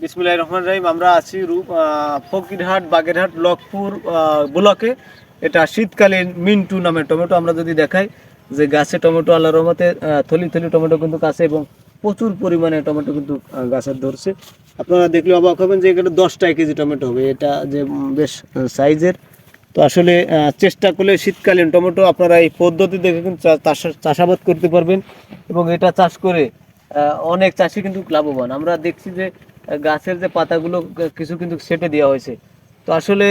বিসমুল্লাহ রহমান রাহিম, আমরা আছি রূপ ফকিরহাট, বাগেরহাট লকপুর ব্লকে। এটা শীতকালীন মিন্টু নামের টমেটো, আমরা যদি দেখাই যে গাছে টমেটো আল্লাহ রহমতে থলি থলি টমেটো কিন্তু কাছে এবং প্রচুর পরিমাণে টমেটো কিন্তু গাছের ধরছে। আপনারা দেখলে অবাক হবেন যে এখানে দশটায় কেজি টমেটো হবে। এটা যে বেশ সাইজের। তো আসলে চেষ্টা করলে শীতকালীন টমেটো আপনারা এই পদ্ধতি দেখে কিন্তু চাষাবাদ করতে পারবেন। এবং এটা চাষ করে অনেক চাষি কিন্তু লাভবান। আমরা দেখছি যে গাছের যে পাতাগুলো কিছু কিন্তু সেটে দেওয়া হয়েছে। তো আসলে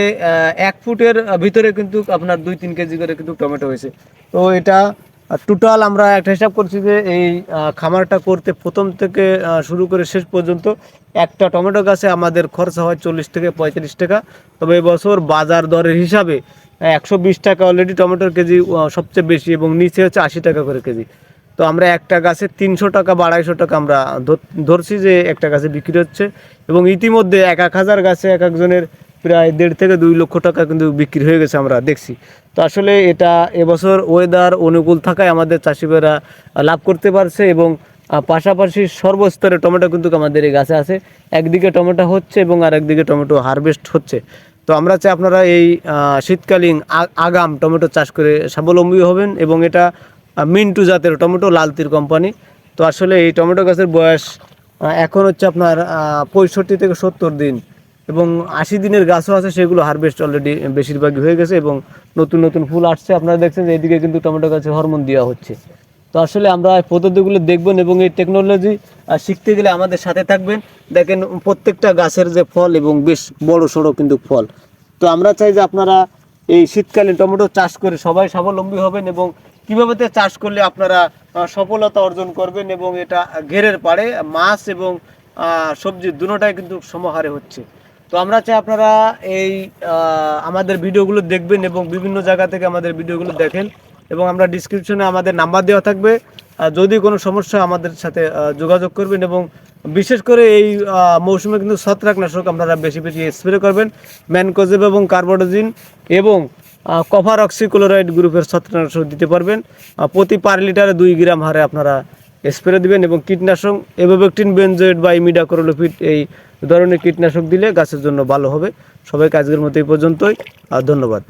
এক ফুটের ভিতরে কিন্তু আপনার দুই তিন কেজি করে কিন্তু টমেটো হয়েছে। তো এটা টোটাল আমরা একটা হিসাব করছি যে এই খামারটা করতে প্রথম থেকে শুরু করে শেষ পর্যন্ত একটা টমেটো গাছে আমাদের খরচা হয় চল্লিশ থেকে পঁয়তাল্লিশ টাকা। তবে এবছর বাজার দরের হিসাবে একশো বিশ টাকা অলরেডি টমেটোর কেজি সবচেয়ে বেশি এবং নিচে হচ্ছে আশি টাকা করে কেজি। তো আমরা একটা গাছে তিনশো টাকা বা আড়াইশো টাকা আমরা ধর- ধরছি যে একটা গাছে বিক্রি হচ্ছে এবং ইতিমধ্যে এক এক হাজার গাছে এক একজনের প্রায় দেড় থেকে দুই লক্ষ টাকা কিন্তু বিক্রি হয়ে গেছে আমরা দেখছি। তো আসলে এটা এবছর ওয়েদার অনুকূল থাকায় আমাদের চাষিভাইরা লাভ করতে পারছে এবং পাশাপাশি সর্বস্তরে টমেটো কিন্তু আমাদের এই গাছে আছে। একদিকে টমেটো হচ্ছে এবং আর একদিকে টমেটো হারভেস্ট হচ্ছে। তো আমরা চাই আপনারা এই শীতকালীন আগাম টমেটো চাষ করে স্বাবলম্বী হবেন এবং এটা মিন্টু জাতের টমেটো, লালতির কোম্পানি তো আসলে এই টমেটো গাছের বয়স এখন হচ্ছে আপনার পঁয়ষট্টি থেকে সত্তর দিন। এবং আশি দিনের গাছও আছে, সেগুলো হারভেস্ট অলরেডি বেশিরভাগই হয়ে গেছে এবং নতুন নতুন ফুল আসছে। আপনারা দেখছেন যে এদিকে কিন্তু টমেটো গাছে হরমোন দেওয়া হচ্ছে। তো আসলে আমরা পদ্ধতিগুলো দেখবেন এবং এই টেকনোলজি শিখতে গেলে আমাদের সাথে থাকবেন। দেখেন প্রত্যেকটা গাছের যে ফল এবং বেশ বড় সড়ো কিন্তু ফল। তো আমরা চাই যে আপনারা এই শীতকালীন টমেটো চাষ করে সবাই স্বাবলম্বী হবেন এবং কীভাবে চাষ করলে আপনারা সফলতা অর্জন করবেন এবং এটা ঘেরের পাড়ে মাছ এবং সবজি দুটোটাই কিন্তু সমাহারে হচ্ছে। তো আমরা চাই আপনারা এই আমাদের ভিডিওগুলো দেখবেন এবং বিভিন্ন জায়গা থেকে আমাদের ভিডিওগুলো দেখেন এবং আমরা ডিসক্রিপশনে আমাদের নাম্বার দেওয়া থাকবে। যদি কোনো সমস্যা আমাদের সাথে যোগাযোগ করবেন এবং বিশেষ করে এই মৌসুমে কিন্তু ছত্রাকনাশক আপনারা বেশি বেশি স্প্রে করবেন। ম্যানকোজেব এবং কার্বোডোজিন এবং কভার অক্সিক্লোরাইড গ্রুপের ছত্রাকনাশক দিতে পারবেন। প্রতি পার লিটারে দুই গ্রাম হারে আপনারা স্প্রে দেবেন এবং কীটনাশক এভোবেকটিন বেনজয়েড বা ইমিডাকোরোলোফিট এই ধরনের কীটনাশক দিলে গাছের জন্য ভালো হবে। সবাই কাজের মতো এই পর্যন্তই। আর ধন্যবাদ।